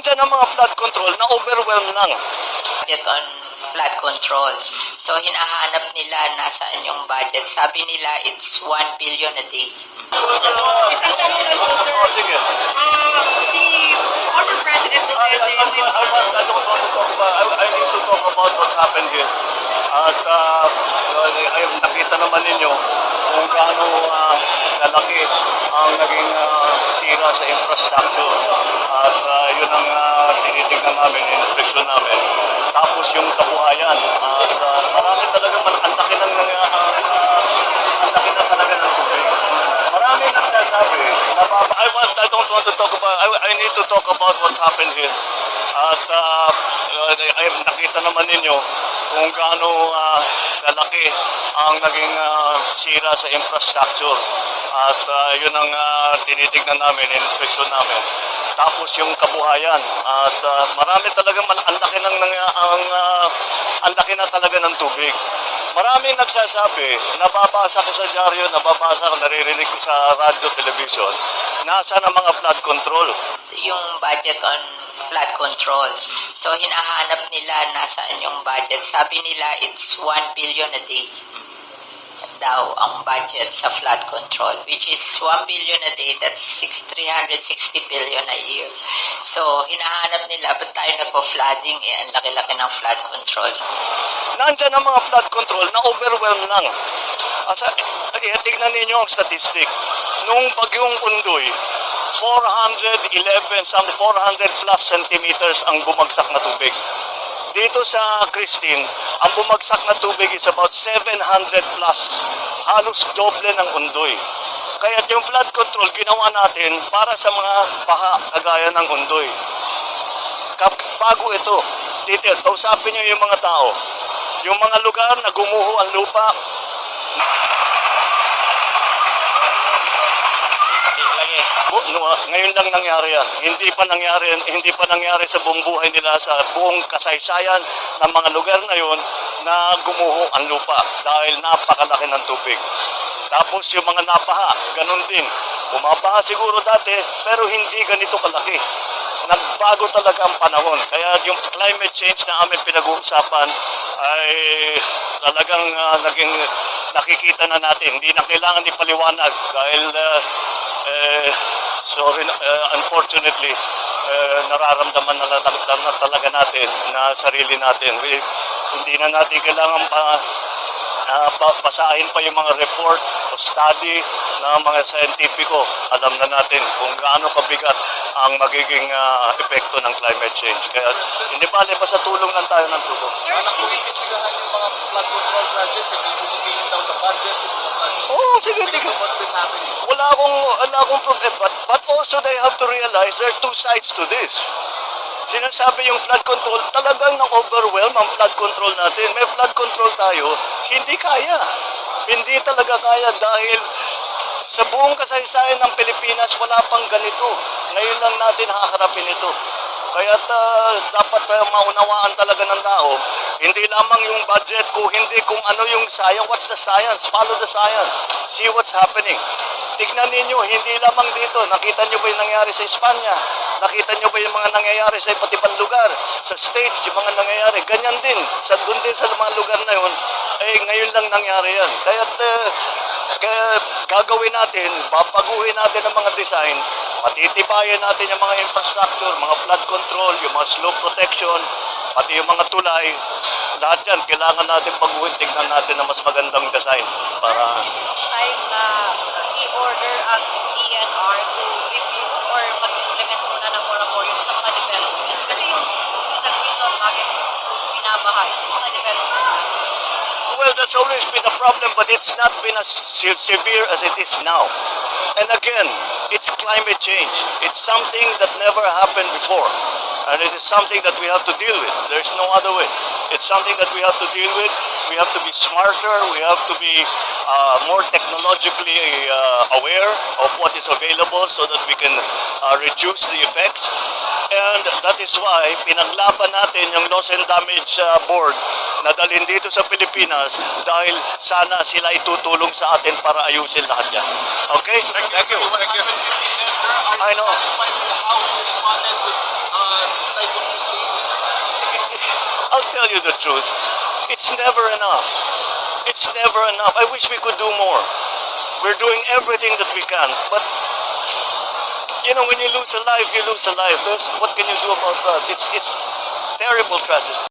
Nandyan ang mga flood control na overwhelm lang. budget on flood control. So hinahanap nila nasaan yung budget. Sabi nila it's 1 billion a day. Isang tanong lang po, sir. Oh, sige. Ah, si former President I, I, Duterte, I, I, want- I don't want to talk about, I, I need to talk about what's happened here. At uh, ay, nakita naman ninyo kung gaano uh, kalaki ang naging uh, sira sa infrastructure. At uh, uh, inspection namin. Tapos yung kabuhayan. At uh, marami talaga, mal- ang laki ng, uh, ang laki na talaga ng tubig. Marami nagsasabi I, want, I don't want to talk about, I, I need to talk about what's happened here. At uh, ay, nakita naman ninyo kung gaano uh, kalaki ang naging uh, sira sa infrastructure. At uh, yun ang uh, tinitignan namin, inspection namin. Tapos yung kabuhayan. At uh, marami talaga, ang laki, ng, ng, ang, uh, laki na talaga ng tubig. Maraming nagsasabi, nababasa ko sa dyaryo, nababasa ko, naririnig ko sa radyo, television, nasa ang mga flood control. Yung budget on flood control. So hinahanap nila nasaan yung budget. Sabi nila it's 1 billion a day daw ang budget sa flood control which is 1 billion a day that's 6 360 billion a year so hinahanap nila ba't tayo nagpo-flooding eh ang laki-laki ng flood control Nandyan ang mga flood control na overwhelm lang. Asa, eh, tignan ninyo ang statistic. Nung bagyong Undoy, 411, something 400 plus centimeters ang bumagsak na tubig. Dito sa Christine, ang bumagsak na tubig is about 700 plus. Halos doble ng Undoy. Kaya yung flood control ginawa natin para sa mga baha kagaya ng Undoy. Bago ito, detail, kausapin niyo yung mga tao. Yung mga lugar na gumuho ang lupa, Ah, ngayon lang nangyari yan. Hindi pa nangyari hindi pa nangyari sa buong buhay nila sa buong kasaysayan ng mga lugar na yun na gumuho ang lupa dahil napakalaki ng tubig. Tapos yung mga nabaha, ganun din. Bumabaha siguro dati, pero hindi ganito kalaki. Nagbago talaga ang panahon. Kaya yung climate change na aming pinag-uusapan ay talagang ah, naging nakikita na natin. Hindi na kailangan ipaliwanag dahil ah, eh, sorry, na- eh, unfortunately, eh, nararamdaman na, na, talaga natin na sarili natin. We, hindi na natin kailangan pa Ah, pa- basahin pa yung mga report study ng mga scientifico. Alam na natin kung gaano kabigat ang magiging ah, epekto ng climate change. Kaya hindi bale basta tulong lang tayo ng tulong. Sir, Imbestigahan yung mga flood control projects, hindi sisingin daw sa budget. Oo, sige, Because sige. of what's been happening. Wala akong, wala akong problem. But, but also they have to realize there are two sides to this. Sinasabi yung flood control, talagang nang overwhelm ang flood control natin. May flood control tayo, hindi kaya. Hindi talaga kaya dahil sa buong kasaysayan ng Pilipinas, wala pang ganito. Ngayon lang natin haharapin ito. Kaya dapat ah, maunawaan talaga ng tao, hindi lamang yung budget, kung hindi kung ano yung science, what's the science? Follow the science. See what's happening. Tignan ninyo, hindi lamang dito. Nakita nyo ba yung nangyari sa Espanya? Nakita nyo ba yung mga nangyayari sa iba't ibang lugar? Sa States, yung mga nangyayari. Ganyan din. Sa, doon din sa mga lugar na yun, eh, ngayon lang nangyari yan. Kaya uh, kaya gagawin natin, babaguhin natin ang mga design, matitibayan natin yung mga infrastructure, mga flood control, yung mga slope protection, pati yung mga tulay. Lahat yan, kailangan natin baguhin, tignan natin na mas magandang design para... to review or mag-implement muna ng moratorium sa mga development? Kasi yung isang reason bakit is yung mga development. Well, that's always been a problem, but it's not been as se- severe as it is now. And again, it's climate change. It's something that never happened before. And it is something that we have to deal with. There's no other way. It's something that we have to deal with. We have to be smarter. We have to be uh, more technologically uh, aware of what is available so that we can uh, reduce the effects. And that is why pinaglaban natin yung loss and damage uh, board na dalhin dito sa Pilipinas dahil sana sila itutulong sa atin para ayusin lahat yan. Okay? Thank you. Thank you. I know. Uh, tell you the truth, it's never enough. It's never enough. I wish we could do more. We're doing everything that we can, but you know, when you lose a life, you lose a life. There's, what can you do about that? It's it's terrible tragedy.